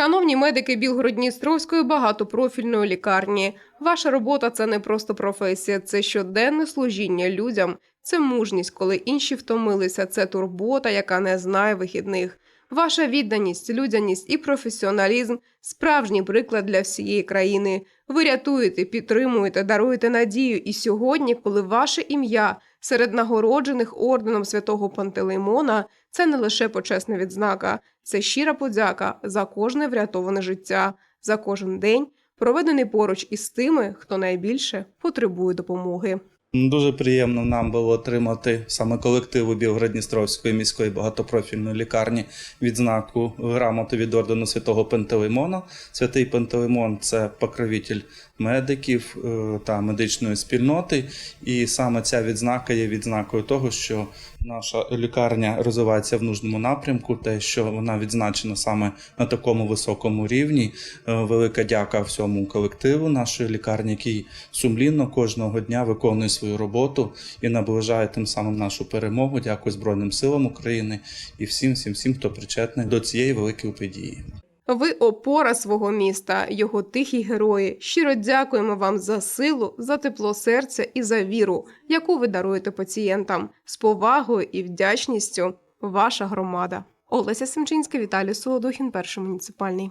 Шановні медики Білгород-Дністровської багатопрофільної лікарні, ваша робота це не просто професія, це щоденне служіння людям, це мужність, коли інші втомилися, це турбота, яка не знає вихідних. Ваша відданість, людяність і професіоналізм справжній приклад для всієї країни. Ви рятуєте, підтримуєте, даруєте надію. І сьогодні, коли ваше ім'я серед нагороджених орденом святого Пантелеймона, це не лише почесна відзнака, це щира подяка за кожне врятоване життя, за кожен день, проведений поруч із тими, хто найбільше потребує допомоги. Дуже приємно нам було отримати саме колективу Білгород-Дністровської міської багатопрофільної лікарні відзнаку грамоти від ордену святого Пантелеймона. Святий Пантелеймон це покровитель медиків е, та медичної спільноти. І саме ця відзнака є відзнакою того, що наша лікарня розвивається в нужному напрямку, те, що вона відзначена саме на такому високому рівні. Е, Велика дяка всьому колективу нашої лікарні, який сумлінно кожного дня виконує свою роботу і наближає тим самим нашу перемогу. Дякую Збройним силам України і всім, всім, всім, хто причетний до цієї великої події. Ви опора свого міста, його тихі герої. Щиро дякуємо вам за силу, за тепло серця і за віру, яку ви даруєте пацієнтам. З повагою і вдячністю. Ваша громада. Олеся Семчинська, Віталій Солодухін, перший муніципальний.